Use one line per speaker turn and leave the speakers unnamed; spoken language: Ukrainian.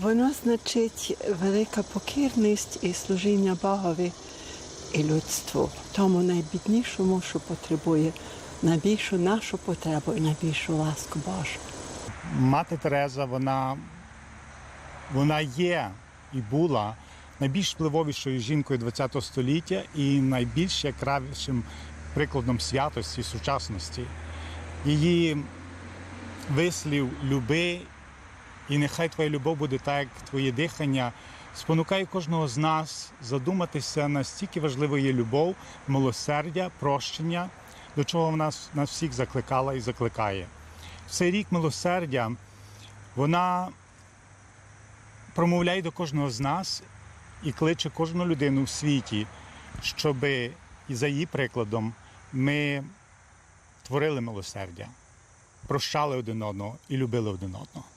Воно значить велика покірність і служіння Богові і людству, тому найбіднішому, що потребує найбільшу нашу потребу і найбільшу ласку Божу.
Мати Тереза, вона, вона є і була найбільш впливовішою жінкою ХХ століття і найбільш яскравішим прикладом святості сучасності. Її вислів люби, і нехай твоя любов буде так, як твоє дихання. Спонукає кожного з нас задуматися, настільки важливою любов, милосердя, прощення, до чого вона нас, нас всіх закликала і закликає. В цей рік милосердя вона промовляє до кожного з нас і кличе кожну людину в світі, щоб і за її прикладом ми творили милосердя, прощали один одного і любили один одного.